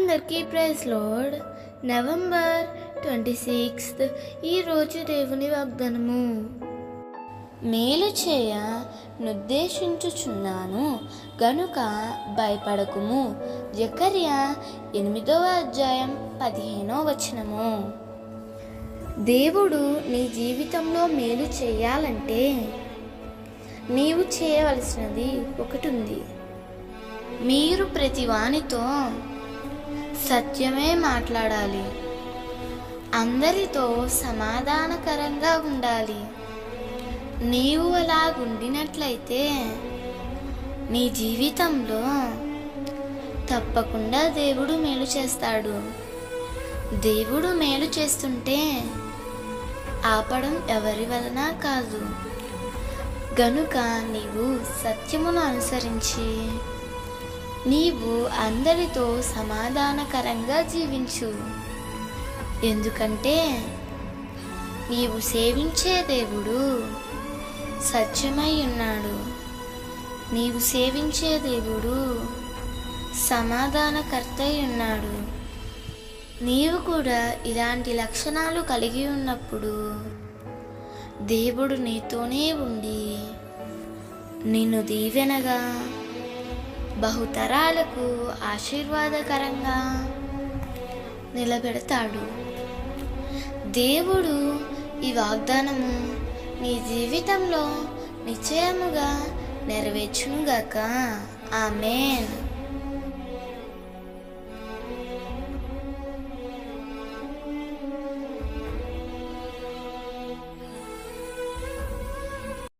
అందరికీ praise Lord November twenty sixth ఈరోజు దేవుని వాగ్దానము. మేలు చేయ నిర్దేశించుచున్నాను గనుక భయపడకుము. జకర్య ఎనిమిదవ అధ్యాయం పదిహేనో వచనము. దేవుడు నీ జీవితంలో మేలు చేయాలంటే నీవు చేయవలసినది ఒకటి ఉంది. మీరు ప్రతి వానితో సత్యమే మాట్లాడాలి. అందరితో సమాధానకరంగా ఉండాలి. నీవు అలాగుండినట్లయితే నీ జీవితంలో తప్పకుండా దేవుడు మేలు చేస్తాడు. దేవుడు మేలు చేస్తుంటే ఆపడం ఎవరి వలన కాదు. గనుక నీవు సత్యమును అనుసరించి నీవు అందరితో సమాధానకరంగా జీవించు. ఎందుకంటే నీవు సేవించే దేవుడు సత్యమై ఉన్నాడు నీవు సేవించే దేవుడు సమాధానకర్తై ఉన్నాడు నీవు కూడా ఇలాంటి లక్షణాలు కలిగి ఉన్నప్పుడు దేవుడు నీతోనే ఉండి నిన్ను దీవెనగా బహుతరాలకు ఆశీర్వాదకరంగా నిలబెడతాడు. దేవుడు ఈ వాగ్దానము నీ జీవితంలో నిశ్చయముగా నెరవేర్చునుగాక. ఆమెన్.